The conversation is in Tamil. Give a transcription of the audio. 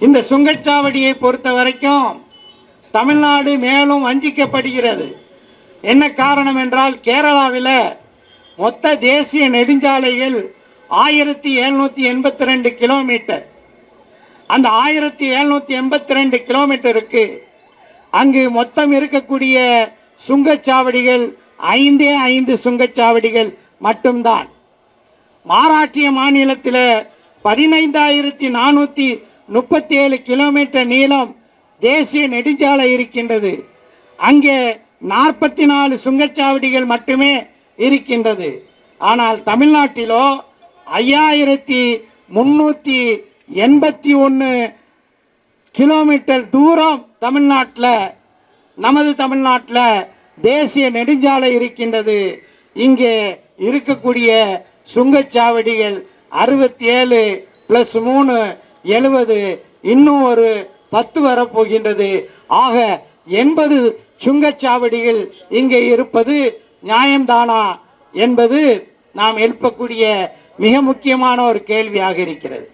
இந்த சுங்கச்சாவடியை பொறுத்த வரைக்கும் தமிழ்நாடு மேலும் வஞ்சிக்கப்படுகிறது. என்ன காரணம் என்றால் கேரளாவில் மொத்த தேசிய நெடுஞ்சாலைகள் ஆயிரத்தி எழுநூத்தி எண்பத்தி ரெண்டு கிலோமீட்டர். அந்த ஆயிரத்தி எழுநூத்தி எண்பத்தி ரெண்டு கிலோமீட்டருக்கு அங்கு மொத்தம் இருக்கக்கூடிய சுங்கச்சாவடிகள் ஐந்தே ஐந்து சுங்கச்சாவடிகள் மட்டும்தான். மகாராஷ்டிர மாநிலத்தில் பதினைந்தாயிரத்தி நானூற்றி முப்பத்தி ஏழு கிலோமீட்டர் நீளம் தேசிய நெடுஞ்சாலை இருக்கின்றது. அங்கே நாற்பத்தி நாலு சுங்கச்சாவடிகள் மட்டுமே இருக்கின்றது. ஆனால் தமிழ்நாட்டிலோ ஐயாயிரத்தி முன்னூற்றி எண்பத்தி ஒன்று கிலோமீட்டர் தூரம் தமிழ்நாட்டில் நமது தமிழ்நாட்டில் தேசிய நெடுஞ்சாலை இருக்கின்றது. இங்கே இருக்கக்கூடிய சுங்கச்சாவடிகள் அறுபத்தி ஏழு பிளஸ் மூணு எழுபது இன்னும் ஒரு பத்து வரப்போகின்றது. ஆக எண்பது சுங்கச்சாவடிகள் இங்கே இருப்பது நியாயம்தானா என்பது நாம் எழுப்பக்கூடிய மிக முக்கியமான ஒரு கேள்வியாக இருக்கிறது.